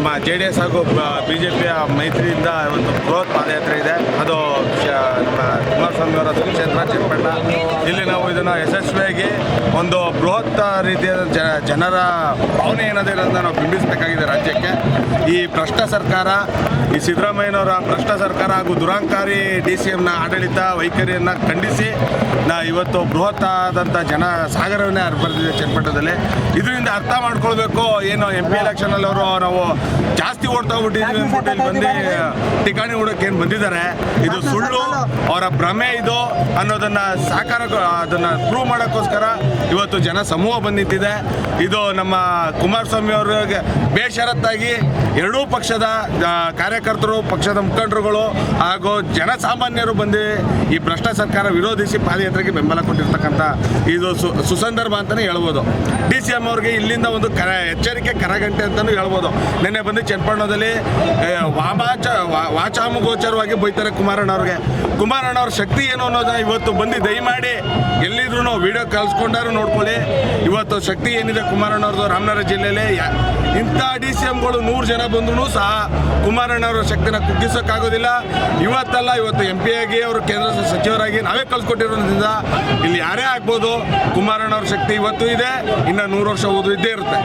ನಮ್ಮ J D S ಹಾಗೂ B J ಪಿಯ ಮೈತ್ರಿಯಿಂದ ಒಂದು ಬೃಹತ್ ಪಾದಯಾತ್ರೆ ಇದೆ. ಅದು ಶ- ನಮ್ಮ ಕುಮಾರಸ್ವಾಮಿ ಅವರ ಕ್ಷೇತ್ರ ಚನ್ನಪಟ್ಟಣ ಇಲ್ಲಿ ನಾವು ಇದನ್ನು ಯಶಸ್ವಿಯಾಗಿ ಒಂದು ಬೃಹತ್ ರೀತಿಯ ಜನರ ಭಾವನೆ ಏನಿದೆ ಇರೋದನ್ನ ನಾವು ಬಿಂಬಿಸಬೇಕಾಗಿದೆ ರಾಜ್ಯಕ್ಕೆ. ಈ ಭ್ರಷ್ಟ ಸರ್ಕಾರ ಈ ಸಿದ್ದರಾಮಯ್ಯನವರ ಭ್ರಷ್ಟ ಸರ್ಕಾರ ಹಾಗೂ ದುರಾಂಕಾರಿ ಡಿ ಸಿ ಎಮ್ನ ಆಡಳಿತ ವೈಖರಿಯನ್ನು ಖಂಡಿಸಿ ನಾ ಇವತ್ತು ಬೃಹತ್ ಆದಂಥ ಜನ ಸಾಗರವನ್ನೇ ಬರೆದಿದೆ ಚನ್ನಪಟ್ಟಣದಲ್ಲಿ. ಇದರಿಂದ ಅರ್ಥ ಮಾಡ್ಕೊಳ್ಬೇಕು ಏನು ಎಂ ಪಿ ಎಲೆಕ್ಷನಲ್ಲಿ ಅವರು ನಾವು ಜಾಸ್ತಿ ಓಡ್ತಾ ಹೋಗ್ಬಿಟ್ಟಿದ್ವಿ ಅಂದ್ಬಿಟ್ಟು ಇಲ್ಲಿ ಬಂದು ಠಿಕಾಣಿ ಹುಡಕ್ಕೆ ಏನು ಬಂದಿದ್ದಾರೆ? ಇದು ಸುಳ್ಳು ಅವರ ಭ್ರಮೆ ಇದು ಅನ್ನೋದನ್ನ ಸಾಕಾರ ಅದನ್ನ ಪ್ರೂವ್ ಮಾಡೋಕ್ಕೋಸ್ಕರ ಇವತ್ತು ಜನ ಸಮೂಹ ಬಂದಿದ್ದಿದೆ. ಇದು ನಮ್ಮ ಕುಮಾರಸ್ವಾಮಿ ಅವರಿಗೆ ಬೇಷರತ್ತಾಗಿ ಎರಡೂ ಪಕ್ಷದ ಕಾರ್ಯಕರ್ತರು, ಪಕ್ಷದ ಮುಖಂಡರುಗಳು ಹಾಗೂ ಜನಸಾಮಾನ್ಯರು ಬಂದು ಈ ಭ್ರಷ್ಟ ಸರ್ಕಾರ ವಿರೋಧಿಸಿ ಪಾದಯಾತ್ರೆಗೆ ಬೆಂಬಲ ಕೊಟ್ಟಿರ್ತಕ್ಕಂಥ ಇದು ಸುಸಂದರ್ಭ ಅಂತಲೇ ಹೇಳ್ಬೋದು. ಡಿ ಸಿ ಎಂ ಅವ್ರಿಗೆ ಇಲ್ಲಿಂದ ಒಂದು ಕರ, ಎಚ್ಚರಿಕೆ ಕರಗಂಟೆ ಅಂತಲೂ ಹೇಳ್ಬೋದು. ನಿನ್ನೆ ಬಂದು ಚನ್ನಪಟ್ಟಣದಲ್ಲಿ ವಾಮಾಚ ವಾಚಾಮಗೋಚರವಾಗಿ ಬೈತಾರೆ ಕುಮಾರಣ್ಣ ಅವ್ರಿಗೆ. ಕುಮಾರಣ್ಣ ಅವ್ರ ಶಕ್ತಿ ಏನು ಅನ್ನೋದನ್ನ ಇವತ್ತು ಬಂದು ದಯಮಾಡಿ ಎಲ್ಲಿದ್ರು ವಿಡಿಯೋ ಕಲ್ಸ್ಕೊಂಡಾರು ನೋಡ್ಕೊಳ್ಳಿ. ಇವತ್ತು ಶಕ್ತಿ ಏನಿದೆ ಕುಮಾರಣ್ಣವ್ರದ್ದು ರಾಮನಗರ ಜಿಲ್ಲೆಯಲ್ಲಿ? ಇಂಥ ಡಿ ಸಿ ಎಂಗಳು ನೂರು ಜನ ಬಂದ್ರು ಸಹ ಕುಮಾರಣ್ಣವರ ಶಕ್ತಿನ ಕುಗ್ಗಿಸೋಕ್ಕಾಗೋದಿಲ್ಲ. ಇವತ್ತಲ್ಲ ಇವತ್ತು ಎಂ ಪಿ ಆಗಿ ಅವರು ಕೇಂದ್ರ ಸಚಿವರಾಗಿ ನಾವೇ ಕಲ್ಸ್ಕೊಟ್ಟಿರೋದ್ರಿಂದ ಇಲ್ಲಿ ಯಾರೇ ಆಗ್ಬೋದು, ಕುಮಾರಣ್ಣವ್ರ ಶಕ್ತಿ ಇವತ್ತು ಇದೆ. ಇನ್ನು ನೂರು ವರ್ಷ ಓದು ಇದ್ದೇ ಇರುತ್ತೆ.